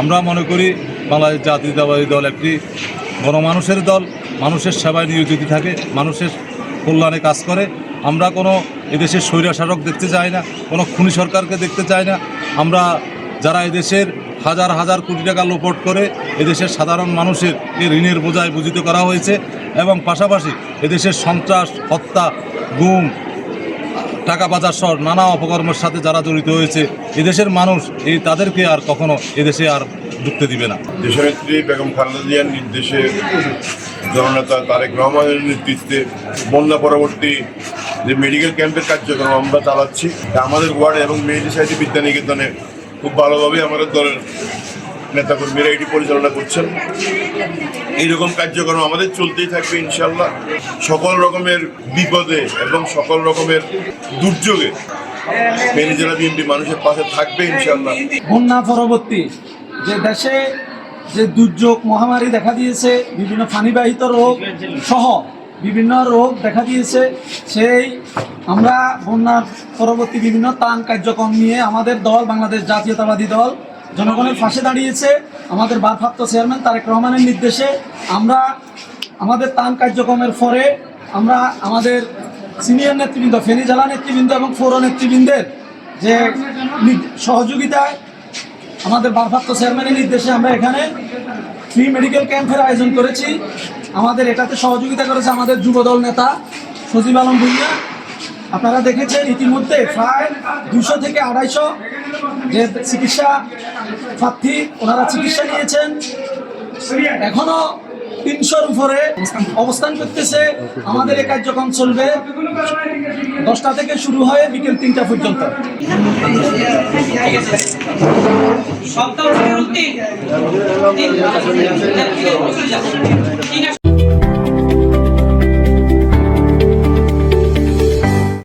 আমরা মনে করি বাংলাদেশ জাতীয়তাবাদী দল একটি গণমানুষের দল, মানুষের সেবায় নিয়োজিত থাকে, মানুষের কল্যাণে কাজ করে। আমরা কোনো এদেশের স্বৈরাশাসক দেখতে চাই না, কোনো খুনি সরকারকে দেখতে চাই না। আমরা যারা এদেশের হাজার হাজার কোটি টাকা লোপট করে এদেশের সাধারণ মানুষের এই ঋণের বোঝায় বুঝিত করা হয়েছে এবং পাশাপাশি এদেশের সন্ত্রাস, হত্যা, গুম টাকা পাচার সহ নানা অপকর্মের সাথে যারা জড়িত হয়েছে, এদেশের মানুষ এই তাদেরকে আর কখনো এদেশে আর ঢুকতে দিবে না। দেশনেত্রী বেগম খালেদা জিয়ার নির্দেশে জননেতা তারেক রহমানের নেতৃত্বে বন্যা পরবর্তী যে মেডিকেল ক্যাম্পের কার্যক্রম আমরা চালাচ্ছি। আমাদের ওয়ার্ড এবং সাহিত্য বিদ্যানিকেতনে খুব ভালোভাবে আমাদের দলের নেতাকর্মীরা এটি পরিচালনা করছেন। এইরকম কার্যক্রম আমাদের চলতেই থাকবে ইনশাল্লাহ সকল রকমের বিপদে এবং সকল রকমের দুর্যোগে ফেনী জেলা বিএনপি মানুষের পাশে থাকবে ইনশাল্লাহ বন্যা পরবর্তী, যে দেশে যে দুর্যোগ মহামারী দেখা দিয়েছে, বিভিন্ন ফানিবাহিত রোগ সহ বিভিন্ন রোগ দেখা দিয়েছে, সেই আমরা বন্যার পরবর্তী বিভিন্ন ত্রাণ কার্যক্রম নিয়ে আমাদের দল, বাংলাদেশ জাতীয়তাবাদী দল জনগণের ফাঁসে দাঁড়িয়েছে। আমাদের ভারপ্রাপ্ত চেয়ারম্যান তারেক রহমানের নির্দেশে আমরা আমাদের ত্রাণ কার্যক্রমের পরে আমরা আমাদের সিনিয়র নেতৃবৃন্দ, ফেনী জেলা নেতৃবৃন্দ এবং পৌর নেতৃবৃন্দের যে সহযোগিতায় আমাদের ভারপ্রাপ্ত চেয়ারম্যানের নির্দেশে আমরা এখানে ফ্রি মেডিকেল ক্যাম্পের আয়োজন করেছি। আমাদের এটাতে সহযোগিতা করেছে আমাদের যুবদল নেতা সজীব আলম ভুইয়া। আপনারা দেখেছেন ইতিমধ্যে প্রায় দুশো থেকে আড়াইশো যে চিকিৎসা প্রার্থী ওনারা চিকিৎসা নিয়েছেন এখনও তিনশোর উপরে অবস্থান করতেছে আমাদের এই কার্যক্রম চলবে দশটা থেকে শুরু হয় বিকেল তিনটা পর্যন্ত